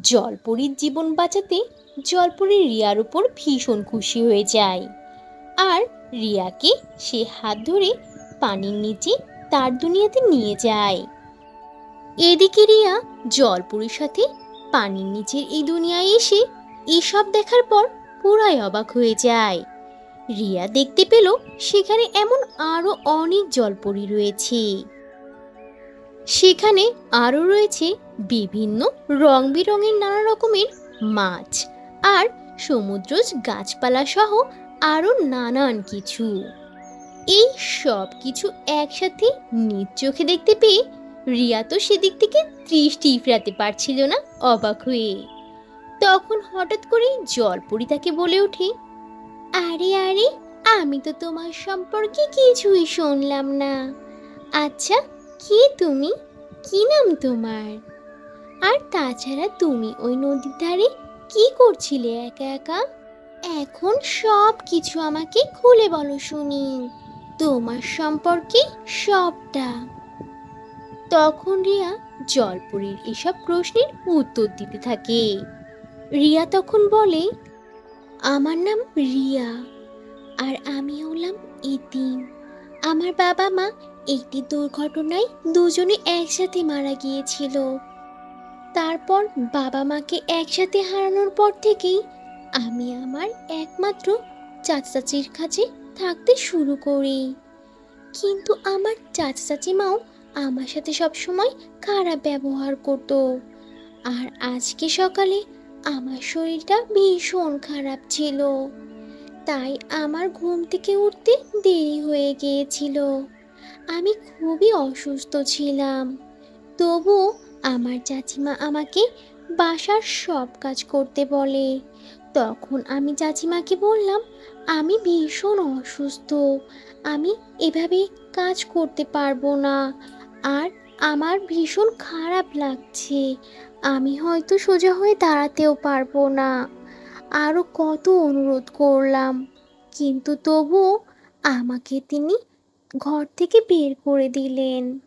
জলপরীর জীবন বাঁচাতে জলপরি রিয়ার উপর ভীষণ খুশি হয়ে যায়। আর রিয়াকে সে হাত ধরে পানির নিচে তার দুনিয়াতে নিয়ে যায়। এদিকে রিয়া জলপুরীর সাথে পানির নিচের এই দুনিয়ায় এসে এসব দেখার পর পুরাই অবাক হয়ে যায়। রিয়া দেখতে পেল সেখানে এমন আরও অনেক জলপরি রয়েছে। সেখানে আরও রয়েছে বিভিন্ন রং বেরঙের নানা রকমের মাছ আর সমুদ্রজ গাছপালা সহ আরও নানান কিছু। এই সব কিছু একসাথে নিজ চোখে দেখতে পেয়ে রিয়া তো সেদিক থেকে দৃষ্টি ফেরাতে পারছিল না অবাক হয়ে। তখন হঠাৎ করেই জলপরি তাকে বলে ওঠে, আরে আরে, আমি তো তোমার সম্পর্কে কিছুই শুনলাম না। আচ্ছা কে তুমি? কি নাম তোমার? আর তাছাড়া তুমি ওই নদীর ধারে কি করছিলে একা একা? এখন সব কিছু আমাকে খুলে বলো শুনি। তোমার সম্পর্কে সবটা। তখন রিয়া জলপুরীর এসব প্রশ্নের উত্তর দিতে থাকে। রিয়া তখন বলে, আমার নাম রিয়া, আর আমি হলাম এতিম আমার বাবা মা একটি দুর্ঘটনায় দুজনে একসাথে মারা গিয়েছিল। তারপর বাবা মাকে একসাথে হারানোর পর থেকেই আমি আমার একমাত্র চাচা চাচির কাছে থাকতে শুরু করি। কিন্তু আমার চাচা চাচিমাও আমার সাথে সবসময় খারাপ ব্যবহার করতো। আর আজকে সকালে আমার শরীরটা ভীষণ খারাপ ছিল। তাই আমার ঘুম থেকে উঠতে দেরি হয়ে গিয়েছিল। আমি খুবই অসুস্থ ছিলাম। তবু আমার চাচিমা আমাকে বাসার সব কাজ করতে বলে। তখন আমি চাচিমাকে বললাম, আমি ভীষণ অসুস্থ, আমি এভাবে কাজ করতে পারব না। আর আমার ভীষণ খারাপ লাগছে, আমি হয়তো সোজা হয়ে দাঁড়াতেও পারব না। আরও কত অনুরোধ করলাম, কিন্তু তবুও আমাকে তিনি ঘর থেকে বের করে দিলেন।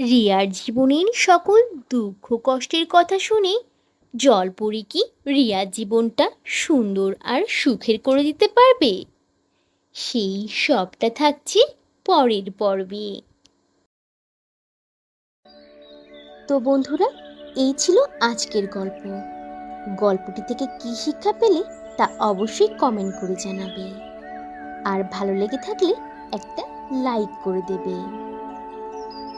রিয়ার জীবনের সকল দুঃখ কষ্টের কথা শুনে জলপরি কি রিয়ার জীবনটা সুন্দর আর সুখের করে দিতে পারবে? সেই সবটা থাকছে পরের পর্বে। তো বন্ধুরা, এই ছিল আজকের গল্প। গল্পটি থেকে কী শিক্ষা পেলে তা অবশ্যই কমেন্ট করে জানাবে। আর ভালো লেগে থাকলে একটা লাইক করে দেবে।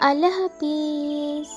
আল্লাহ হাফিজ